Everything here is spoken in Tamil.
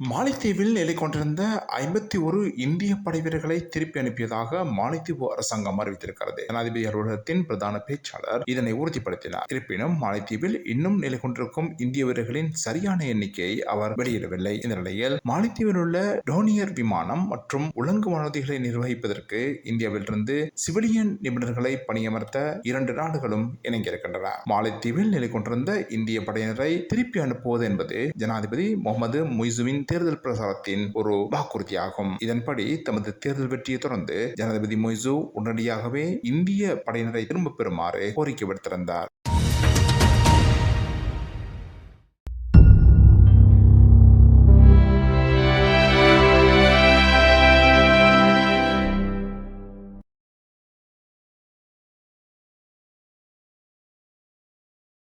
மாலைத்தீவில் நிலை கொண்டிருந்த ஐம்பத்தி ஒரு இந்திய படைவீரர்களை திருப்பி அனுப்பியதாக மாலைத்தீவு அரசாங்கம் அறிவித்திருக்கிறது. ஜனாதிபதி அலுவலகத்தின் பிரதான பேச்சாளர் இதனை உறுதிப்படுத்தினார். இருப்பினும் மாலைத்தீவில் இன்னும் நிலை கொண்டிருக்கும் இந்திய வீரர்களின் சரியான எண்ணிக்கையை அவர் வெளியிடவில்லை. இந்த நிலையில் மாலைத்தீவில் உள்ள டோனியர் விமானம் மற்றும் உலங்கு வனதிகளை நிர்வகிப்பதற்கு இந்தியாவிலிருந்து சிவிலியன் நிபுணர்களை பணியமர்த்த இரண்டு நாடுகளும் இணங்கியிருக்கின்றன மாலைத்தீவில் நிலை கொண்டிருந்த இந்திய படையினரை திருப்பி அனுப்புவது என்பது ஜனாதிபதி முகமது முய்சுவின் தேர்தல் பிரசாரத்தின் ஒரு வாக்குறுதியாகும். இதன்படி தமது தேர்தல் வெற்றியை தொடர்ந்து ஜனாதிபதி மொய்சு உடனடியாகவே இந்திய படையினரை திரும்ப பெறுமாறு கோரிக்கை விடுத்திருந்தார்.